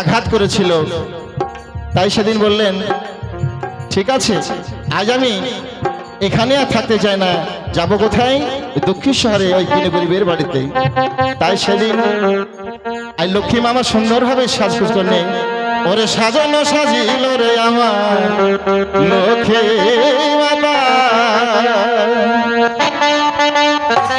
আঘাত করেছিল। তাই সেদিন বললেন, ঠিক আছে, আজ আমি এখানে আর থাকতে চাই না, যাব কোথায়? দক্ষিণ শহরে, ওই কিনে গরিবের বাড়িতে। তাই সেদিন আর লক্ষ্মী মামা সুন্দরভাবে সাজগুজ করলেন। ওরে সাজানো সাজিল রে আমার লক্ষ্মী মাতা। বলছি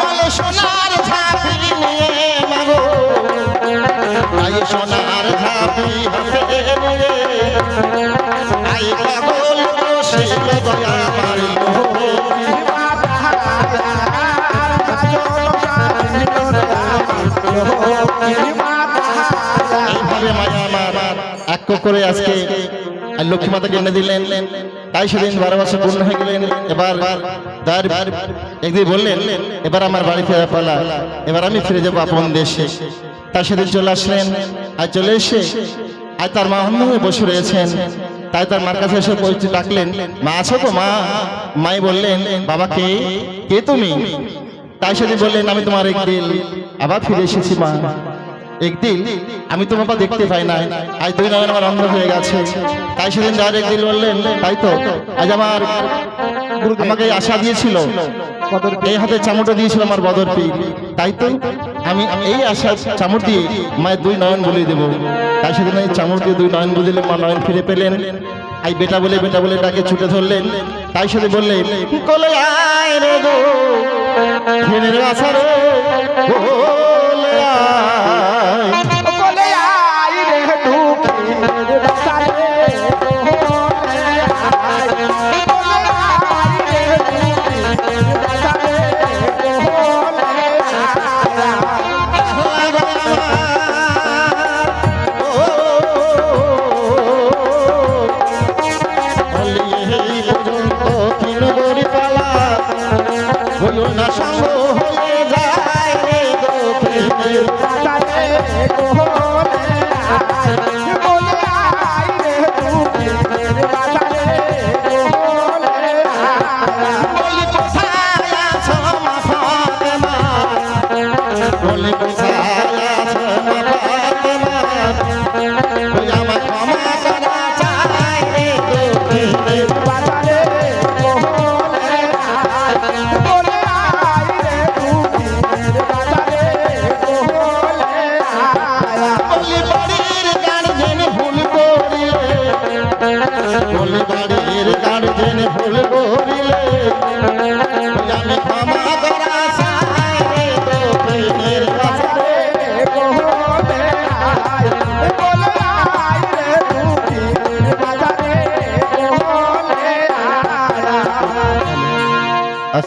বলে সোনার ঝাঁপি নিয়ে মাগো আই সোনার ঝাঁপি হাতে নিয়ে আই পাগল বসে দয়া করে আজকে লক্ষ্মী মাতাকে এনে দিলেন। তাই সেদিন বারো বছর পূর্ণ হয়ে গেলেন। এবার তার একদিন বললেন, এবার আমার বাড়ি ফেরা পালা। এবার আমি ফিরে যাব আপন দেশে। তাই সেদিন চলে আসলেন। আর চলে এসে আর তার মা অন্য হয়ে বসে রয়েছেন। তাই তার মার কাছে এসে পরিচিত ডাকলেন, মা আছো তো মা। মাই বললেন, বাবা কে? কে তুমি? তাই সেদিন বললেন, আমি তোমার একদিন আবার ফিরে এসেছি, মা। একদিন আমি তোমার পা দেখতে পাই না আজ দুই নয়ন আমার অন্ধ হয়ে গেছে। তাই সেদিন যার একদিন বললেন, তাই তো? আজ আমার আমাকে আশা দিয়েছিল। এই হাতে চামড়টা দিয়েছিল আমার বদর পীর। তাই তো? আমি এই আশা চামড় দিয়ে মায়ের দুই নয়ন বলে দেবো। তাই সেদিন এই চামড় দিয়ে দুই নয়ন বুঝলে মা নয়ন ফিরে পেলেন। আই বেটা বলে বেটা বলে তাকে ছুটে ধরলেন। তাই সেদিন বললেন কলে আয় রে গো ফেনের আশা রে বলে আয় को ¡Viva el!